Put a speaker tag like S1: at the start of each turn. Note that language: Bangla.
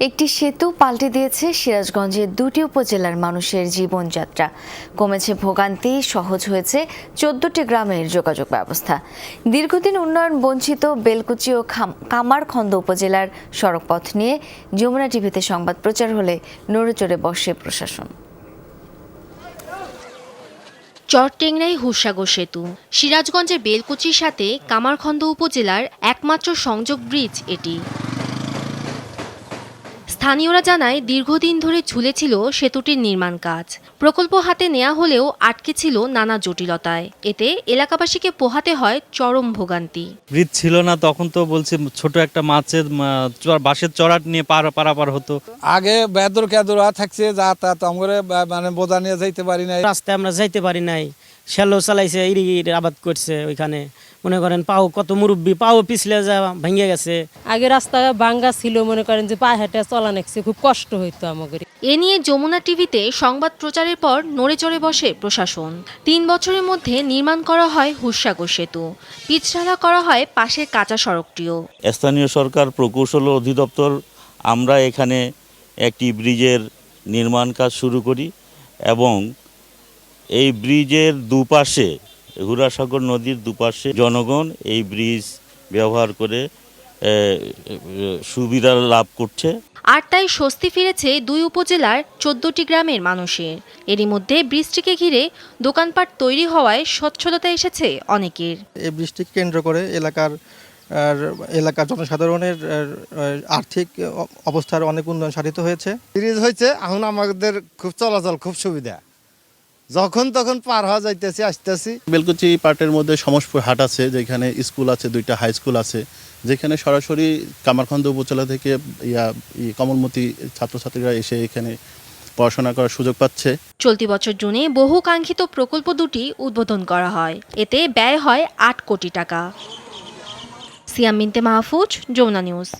S1: একটি সেতু পাল্টে দিয়েছে সিরাজগঞ্জের দুটি উপজেলার মানুষের জীবনযাত্রা। কমেছে ভোগান্তি, সহজ হয়েছে চোদ্দটি গ্রামের যোগাযোগ ব্যবস্থা। দীর্ঘদিন উন্নয়ন বঞ্চিত বেলকুচি ও কামারখন্দ উপজেলার সড়কপথ নিয়ে যমুনা টিভিতে সংবাদ প্রচার হলে নড়েচড়ে বসে প্রশাসন।
S2: চরটেংরাই হুসাগর সেতু। সিরাজগঞ্জের বেলকুচির সাথে কামারখন্দ উপজেলার একমাত্র সংযোগ ব্রিজ এটি। স্থানীয়রা জানায় দীর্ঘদিন ধরে ঝুলেছিল সেতুটির নির্মাণ কাজ। প্রকল্প হাতে নেওয়া হলেও আটকে ছিল নানা জটিলতায়। এতে এলাকাবাসীকে পোহাতে হয় চরম ভোগান্তি।
S3: ব্রিজ ছিল না তখন তো বলছি ছোট একটা মাছের বাঁশের চড়াট নিয়ে পার পারাপার হতো।
S4: আগে বেদর কেদর থাকছে যাতায়াত আমরা মানে বোঝা নিয়ে যাইতে পারি না
S5: রাস্তায় আমরা যাইতে পারি নাই। শ্যালো চালাইছে ইরিগির আবাদ করছে ওইখানে। মনে করেন পাও কত মুরব্বী পাও পিছলে যা ভেঙে গেছে।
S6: আগে রাস্তা ভাঙ্গা ছিল মনে করেন যে পায়ে হেঁটে চলা নেছে খুব কষ্ট হইতো আমাদের
S2: এ নিয়ে যমুনা টিভিতে সংবাদ প্রচারের পর নড়েচড়ে বসে প্রশাসন। তিন বছরের মধ্যে নির্মাণ করা হয় হুসাগর সেতু। পিচঢালা করা হয় পাশের কাঁচা সড়কটিও।
S7: স্থানীয় সরকার প্রকৌশল অধিদপ্তর আমরা এখানে একটি ব্রিজের নির্মাণ কাজ শুরু করি এবং এই ব্রিজের দুপাশে হুরাসাগর নদীর দুপাশে জনগণ এই ব্রিজ ব্যবহার করে সুবিধা লাভ করছে।
S2: আর তাই স্বস্তি ফিরেছে দুই উপজেলার চোদ্দটি গ্রামের মানুষের। এরই মধ্যে বৃষ্টিকে ঘিরে দোকানপাট তৈরি হওয়ায় স্বচ্ছলতা এসেছে অনেকের।
S8: এই বৃষ্টিকে কেন্দ্র করে এলাকার আর এলাকার জনসাধারণের আর, আর, আর্থিক অবস্থার অনেক উন্নয়ন সাধিত হয়েছে।
S9: সিরিজ হয়েছে এখন আমাদের খুব চলাচল খুব সুবিধা। যখন তখন পার হওয়া যাইতেছি আসতেছি।
S10: বেলকুচি পার্টের মধ্যে সমসপুর হাট আছে যেখানে স্কুল আছে দুইটা হাই স্কুল আছে যেখানে সরাসরি কামারখন্দ উপজেলা থেকে ইয়া কমলমতি ছাত্রছাত্রীরা এসে এখানে পড়াশোনা করার সুযোগ পাচ্ছে।
S2: চলতি বছর জুনে বহু কাঙ্ক্ষিত প্রকল্প দুটি উদ্বোধন করা হয়। এতে ব্যয় হয় আট কোটি টাকা। সিয়াম মিনতে মাহফুজ যমুনা নিউজ।